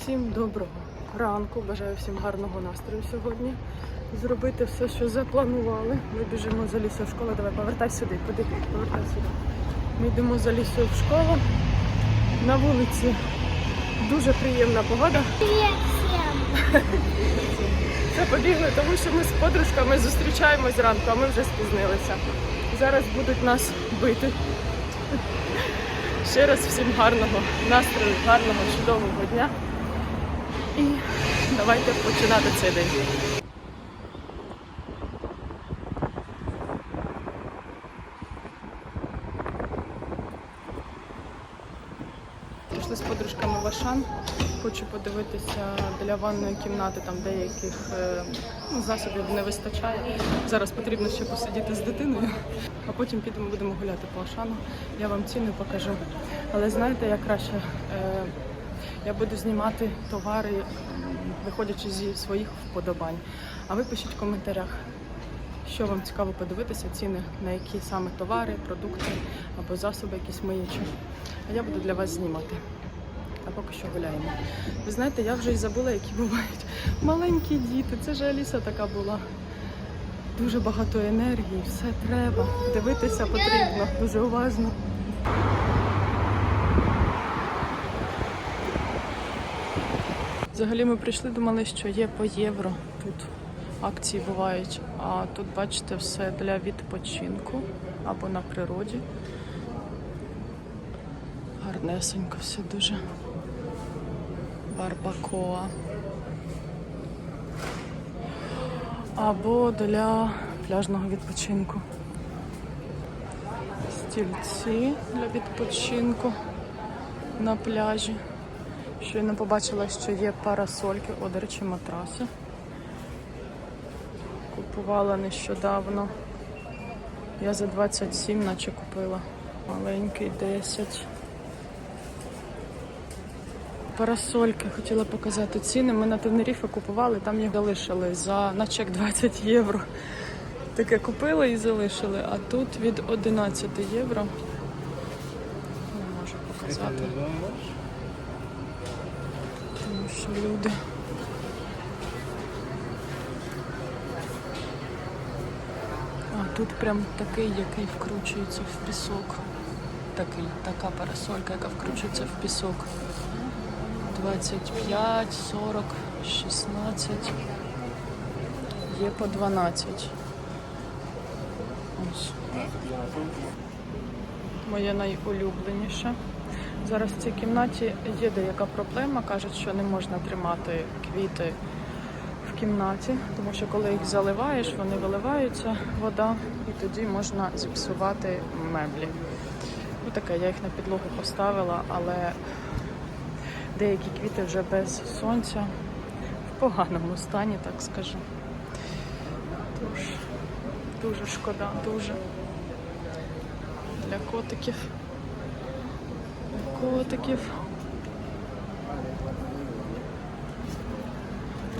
Всім доброго ранку. Бажаю всім гарного настрою сьогодні. Зробити все, що запланували. Ми біжимо за лісою в школу. Давай повертай сюди, куди повертай сюди. Ми йдемо за лісою в школу. На вулиці дуже приємна погода. Привет всем! Це побігли, тому що ми з подружками зустрічаємось зранку, а ми вже спізнилися. Зараз будуть нас бити. Ще раз всім гарного настрою, гарного, чудового дня. І давайте починати цей день. Пішли з подружками в Ашан. Хочу подивитися для ванної кімнати, там деяких е, ну, засобів не вистачає. Зараз потрібно ще посидіти з дитиною, а потім підемо, будемо гуляти по Ашану. Я вам ціни покажу. Але знаєте, як краще? Я буду знімати товари, виходячи зі своїх вподобань. А ви пишіть в коментарях, що вам цікаво подивитися, ціни на які саме товари, продукти або засоби якісь миючі. А я буду для вас знімати. А поки що гуляємо. Ви знаєте, я вже і забула, які бувають маленькі діти. Це ж Аліса така була. Дуже багато енергії, все треба. Дивитися потрібно дуже уважно. Взагалі ми прийшли, думали, що є по євро. Тут акції бувають. А тут, бачите, все для відпочинку або на природі. Гарнесенько все дуже. Барбакоа. Або для пляжного відпочинку. Стільці для відпочинку на пляжі. Щойно побачила, що є парасольки, о, до речі, матраси. Купувала нещодавно. Я за 27 наче купила. Маленький 10. Парасольки хотіла показати ціни. Ми на Тенеріфе купували, там їх залишили за на чек 20 євро. Таке купили і залишили. А тут від 11 євро. Не можу показати. Що люди. А тут прям такий, який вкручується в пісок. Такий, така парасолька, яка вкручується в пісок. 25, 40, 16. Є по 12. Ось. Моє найулюбленіше. Зараз в цій кімнаті є деяка проблема. Кажуть, що не можна тримати квіти в кімнаті, тому що коли їх заливаєш, вони виливаються, вода, і тоді можна зіпсувати меблі. Ну таке, я їх на підлогу поставила, але деякі квіти вже без сонця, в поганому стані, так скажу. Тож, дуже шкода, дуже. Для котиків. Котиків.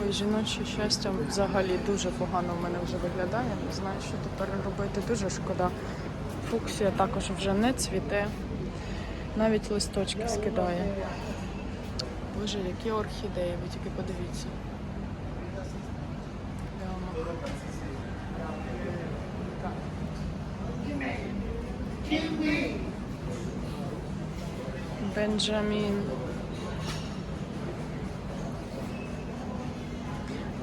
Ой, жіноче щастя взагалі дуже погано в мене вже виглядає. Не знаю, що тепер робити. Дуже шкода. Фуксія також вже не цвіте. Навіть листочки скидає. Боже, які орхідеї, ви тільки подивіться. Бенджамін.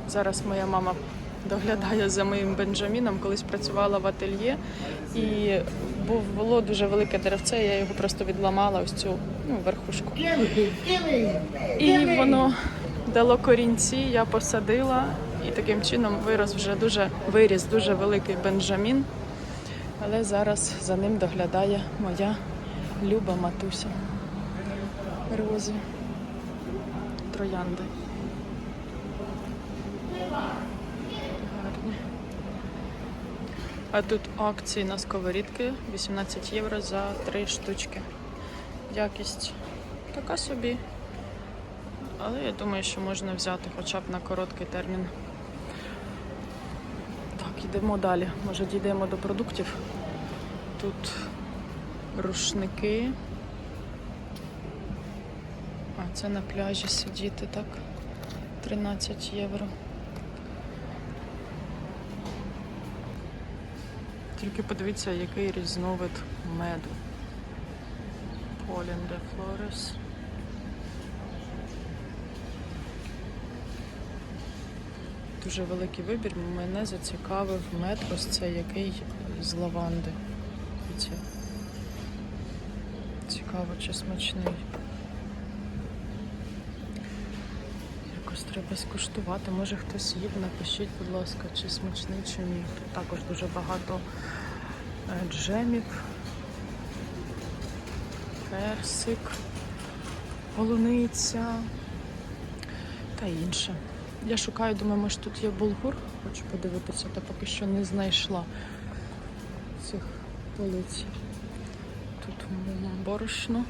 Зараз моя мама доглядає за моїм Бенджаміном. Колись працювала в ательє і було дуже велике деревце, я його просто відламала ось цю ну, верхушку. І воно дало корінці, я посадила і таким чином вирос вже дуже виріс дуже великий бенджамін. Але зараз за ним доглядає моя люба матуся. Розі. Троянди. Гарні. А тут акції на сковорідки 18 євро за 3 штучки. Якість така собі. Але я думаю, що можна взяти хоча б на короткий термін. Так, йдемо далі. Може дійдемо до продуктів. Тут рушники. Це на пляжі сидіти, так? 13 євро. Тільки подивіться, який різновид меду. Pollen de Flores. Дуже великий вибір. Мене зацікавив мед ось цей який з лаванди. Цікаво, чи смачний. Якось треба скуштувати. Може хтось їв, напишіть, будь ласка, чи смачний, чи ні. Тут також дуже багато е, джемів, персик, полуниця та інше. Я шукаю, думаю, може тут є булгур. Хочу подивитися, та поки що не знайшла цих полиць. Тут м, борошно.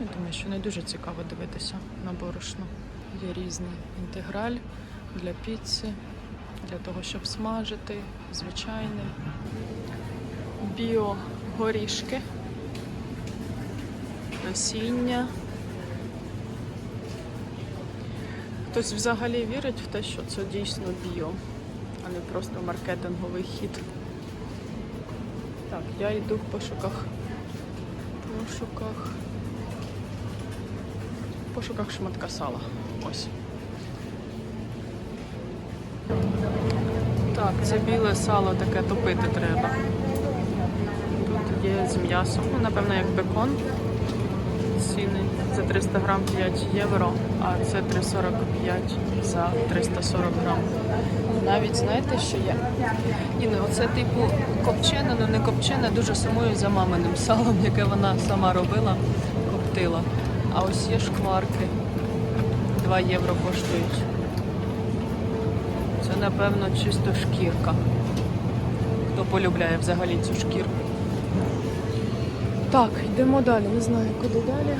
Я думаю, що не дуже цікаво дивитися на борошно. Є різний інтеграль для піци, для того, щоб смажити, звичайний. Біогорішки, насіння. Хтось взагалі вірить в те, що це дійсно біо, а не просто маркетинговий хід. Так, я йду в пошуках. В Пошуках. Пошуках шматка сала. Ось. Так, це біле сало таке топити треба. Тут є з м'ясом, ну, напевно, як бекон. Ціни за 300 грам 5 євро, а це 3,45 за 340 грам. Навіть знаєте, що є? Іне, оце типу копчене, ну не копчене, дуже сумую за маминим салом, яке вона сама робила, коптила. А ось є шкварки. 2 євро коштують. Це, напевно, чисто шкірка. Хто полюбляє взагалі цю шкірку. Так, йдемо далі. Не знаю, куди далі.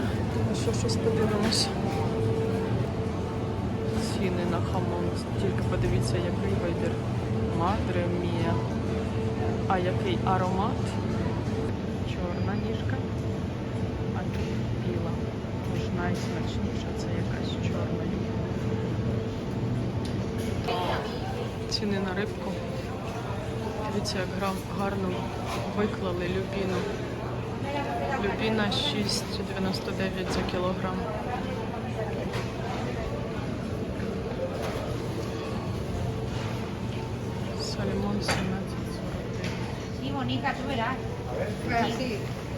Що щось подивимося. Ціни на хамон. Тільки подивіться, який вибір. Мадре мія. А який аромат? Чорна ніжка. А тут біла. Тож найсмачніша це якась з чорною. Ціни на рибку. Дивіться, як грам гарно виклали любіну. Любіна 6,99 за кілограм. Сальмон 17,49. Sí, bonita, tú verás. Así,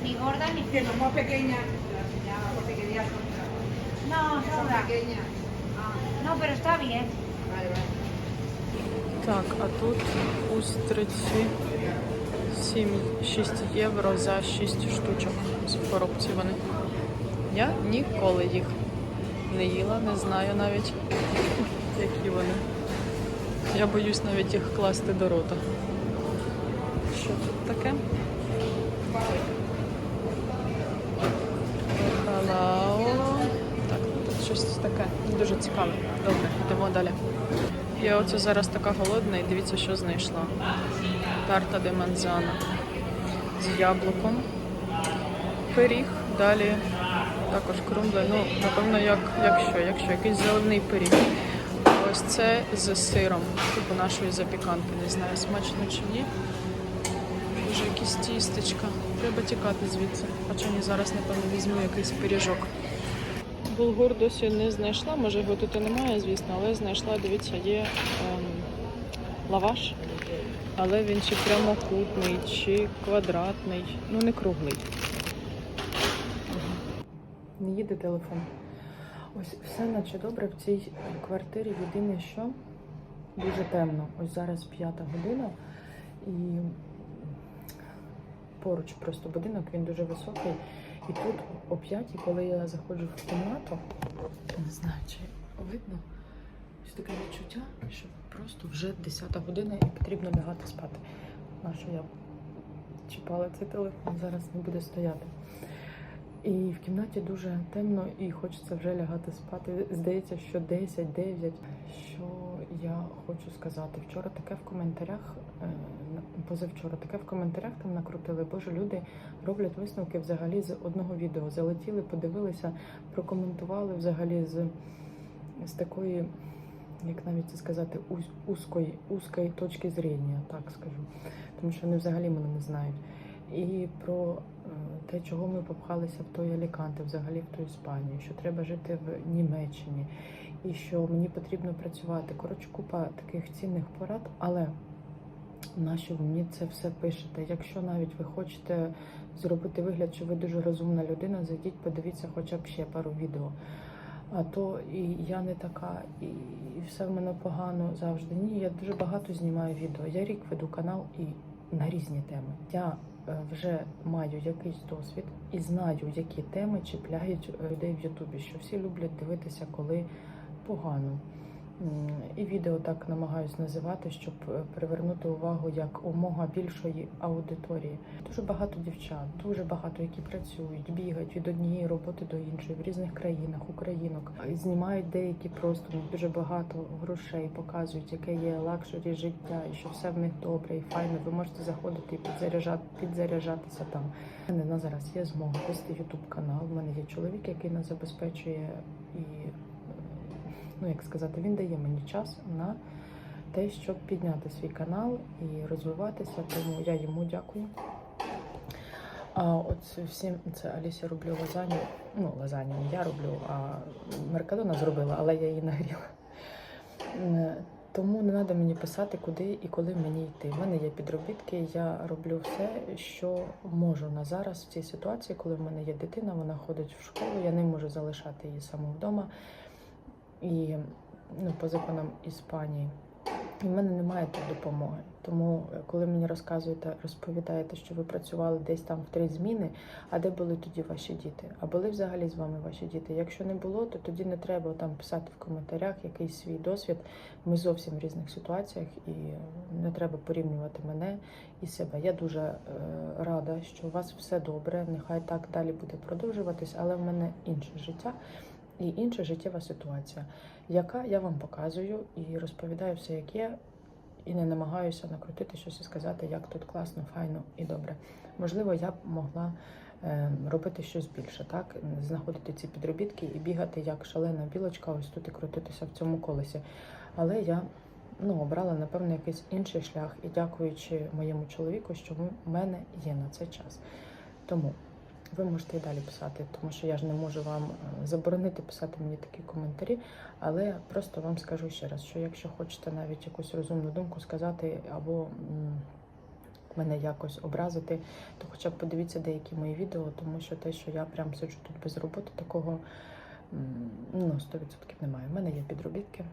Ni gorda ni No, sobra. No, pero está bien. Vale, vale. Так, а тут устриці 7, 6 євро за 6 штучок в коробці вони. Я ніколи їх не їла, не знаю навіть, які вони. Я боюсь навіть їх класти до рота. Що тут таке? Бакалао. Щось таке дуже цікаве. Добре, йдемо далі. Я оце зараз така голодна і дивіться, що знайшла. Тарта де манзана з яблуком. Пиріг, далі також крумбле. Ну, напевно, як, як що, якщо якийсь зелений пиріг. Ось це з сиром, типу нашої запіканки. Не знаю, смачно чи ні. Вже якісь тістечка. Треба тікати звідси. Хоча ні, зараз, напевно, візьму якийсь пиріжок. Булгур досі не знайшла, може його тут і немає, звісно, але знайшла, дивіться, є ем, лаваш, але він чи прямокутний, чи квадратний, ну не круглий. Не їде телефон. Ось все наче добре в цій квартирі. Єдине, що дуже темно. Ось зараз п'ята година і поруч просто будинок, він дуже високий. І тут о п'ятій, коли я заходжу в кімнату, не знаю, чи видно, ось таке відчуття, що просто вже 10 година і потрібно лягати спати. На що я чіпала цей телефон, зараз не буде стояти. І в кімнаті дуже темно і хочеться вже лягати спати. Здається, що 10-9. Що я хочу сказати? Вчора таке в коментарях е, позавчора таке в коментарях там накрутили. Боже, люди роблять висновки взагалі з одного відео. Залетіли, подивилися, прокоментували взагалі з, з такої, як навіть це сказати, уз- узкої, узкої точки зрення, так скажу. Тому що вони взагалі мене не знають. І про е, те, чого ми попхалися в той Аліканте, взагалі в ту Іспанію, що треба жити в Німеччині, і що мені потрібно працювати. Коротше, купа таких цінних порад, але нащо ви мені це все пишете? Якщо навіть ви хочете зробити вигляд, що ви дуже розумна людина, зайдіть, подивіться хоча б ще пару відео. А то і я не така, і, все в мене погано завжди. Ні, я дуже багато знімаю відео. Я рік веду канал і на різні теми. Я е, вже маю якийсь досвід і знаю, які теми чіпляють е, людей в Ютубі, що всі люблять дивитися, коли погано. І відео так намагаюсь називати, щоб е, привернути увагу як умога більшої аудиторії. Дуже багато дівчат, дуже багато, які працюють, бігають від однієї роботи до іншої в різних країнах, українок. Знімають деякі просто ну, дуже багато грошей, показують, яке є лакшері життя, і що все в них добре і файно. Ви можете заходити і підзаряджати, підзаряджатися там. У мене на зараз є змога вести ютуб канал. У мене є чоловік, який нас забезпечує і ну як сказати, він дає мені час на те, щоб підняти свій канал і розвиватися. Тому я йому дякую. А от всім це Алісі роблю лазанью. Ну, лазанью не я роблю, а Меркадона зробила, але я її нагріла. Тому не треба мені писати, куди і коли мені йти. У мене є підробітки, я роблю все, що можу на зараз в цій ситуації, коли в мене є дитина, вона ходить в школу, я не можу залишати її саму вдома. І ну, по законам Іспанії. І в мене немає допомоги. Тому, е, коли мені розказуєте, розповідаєте, що ви працювали десь там в три зміни, а де були тоді ваші діти? А були взагалі з вами ваші діти? Якщо не було, то тоді не треба там писати в коментарях якийсь свій досвід. Ми зовсім в різних ситуаціях, і не треба порівнювати мене і себе. Я дуже е, рада, що у вас все добре. Нехай так далі буде продовжуватись, але в мене інше життя і інша життєва ситуація, яка я вам показую і розповідаю все, як є, і не намагаюся накрутити щось і сказати, як тут класно, файно і добре. Можливо, я б могла е, робити щось більше, так знаходити ці підробітки і бігати як шалена білочка, ось тут і крутитися в цьому колесі. Але я ну, обрала, напевно, якийсь інший шлях, і дякуючи моєму чоловіку, що в мене є на це час. Тому ви можете і далі писати, тому що я ж не можу вам е, заборонити писати мені такі коментарі, але просто вам скажу ще раз, що якщо хочете навіть якусь розумну думку сказати або мене якось образити, то хоча б подивіться деякі мої відео, тому що те, що я прям сиджу тут без роботи, такого ну, 100% немає. У мене є підробітки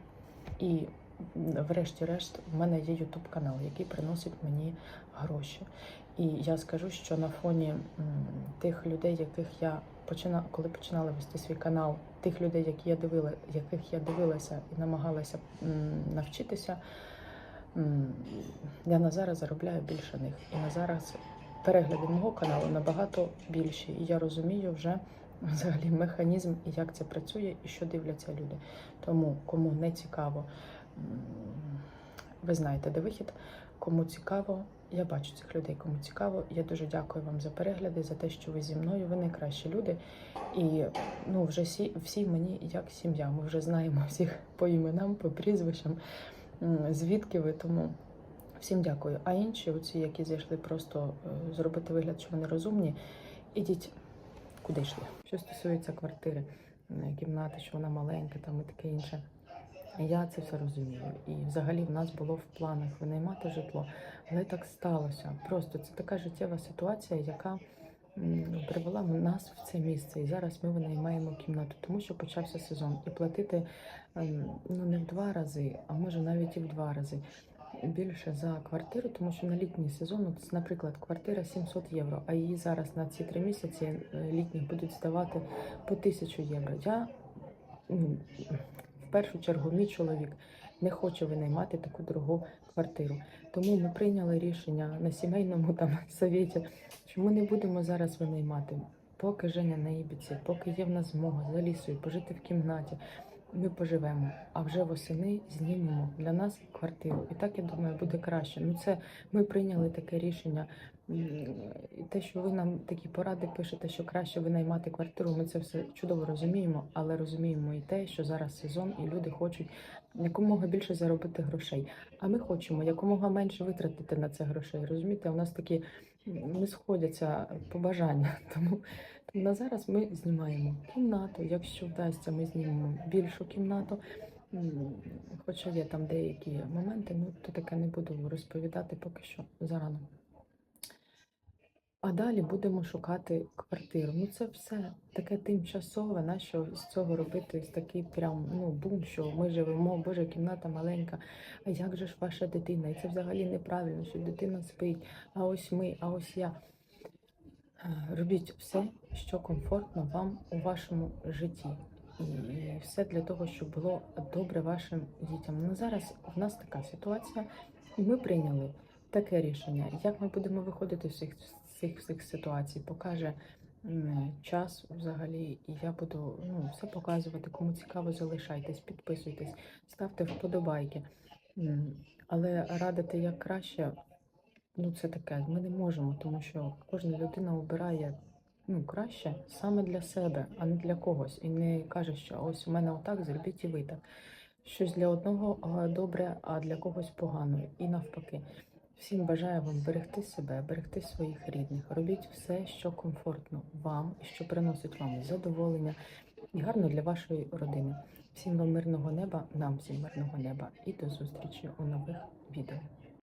і. Врешті-решт, в мене є Ютуб канал, який приносить мені гроші. І я скажу, що на фоні тих людей, яких я почина, коли починала вести свій канал, тих людей, які я дивила, яких я дивилася і намагалася навчитися, я на зараз заробляю більше них. І на зараз перегляди мого каналу набагато більші. І я розумію вже взагалі механізм і як це працює, і що дивляться люди. Тому кому не цікаво, ви знаєте, де вихід. Кому цікаво, я бачу цих людей, кому цікаво. Я дуже дякую вам за перегляди, за те, що ви зі мною. Ви найкращі люди. І ну, вже всі, всі мені як сім'я. Ми вже знаємо всіх по іменам, по прізвищам, звідки ви. Тому всім дякую. А інші, оці, які зайшли просто е, зробити вигляд, що вони розумні, ідіть куди йшли. Що стосується квартири, е, кімнати, що вона маленька, там і таке інше. Я це все розумію. І взагалі в нас було в планах винаймати житло, але так сталося. Просто це така життєва ситуація, яка привела нас в це місце. І зараз ми винаймаємо кімнату, тому що почався сезон. І платити ем, ну не в два рази, а може навіть і в два рази. Більше за квартиру, тому що на літній сезон, от, наприклад, квартира 700 євро, а її зараз на ці три місяці е, літніх будуть здавати по 1000 євро. Я ну, першу чергу мій чоловік не хоче винаймати таку дорогу квартиру. Тому ми прийняли рішення на сімейному там совєті, що ми не будемо зараз винаймати. Поки Женя на Ібіці, поки є в нас змога за лісою, пожити в кімнаті, ми поживемо, а вже восени знімемо для нас квартиру. І так я думаю, буде краще. Ну це ми прийняли таке рішення. Те, що ви нам такі поради пишете, що краще винаймати квартиру, ми це все чудово розуміємо, але розуміємо і те, що зараз сезон, і люди хочуть якомога більше заробити грошей. А ми хочемо якомога менше витратити на це грошей. Розумієте, у нас такі не сходяться побажання. Тому на зараз ми знімаємо кімнату. Якщо вдасться, ми знімемо більшу кімнату. Хоча є там деякі моменти, ну то таке не буду розповідати поки що зарано. А далі будемо шукати квартиру. Ну це все таке тимчасове. Нащо з цього робити такий прям ну бум, що ми живемо, боже, кімната маленька. А як же ж ваша дитина? І це взагалі неправильно, що дитина спить. А ось ми, а ось я. Робіть все, що комфортно вам у вашому житті. І все для того, щоб було добре вашим дітям. Ну зараз в нас така ситуація, і ми прийняли таке рішення. Як ми будемо виходити з цих, цих всіх ситуацій, покаже час взагалі, і я буду ну, все показувати. Кому цікаво, залишайтесь, підписуйтесь, ставте вподобайки. Але радити як краще, ну це таке. Ми не можемо, тому що кожна людина обирає ну, краще саме для себе, а не для когось. І не каже, що ось у мене отак, зробіть і ви так. Щось для одного добре, а для когось погано. І навпаки. Всім бажаю вам берегти себе, берегти своїх рідних. Робіть все, що комфортно вам і що приносить вам задоволення і гарно для вашої родини. Всім вам мирного неба, нам всім мирного неба і до зустрічі у нових відео.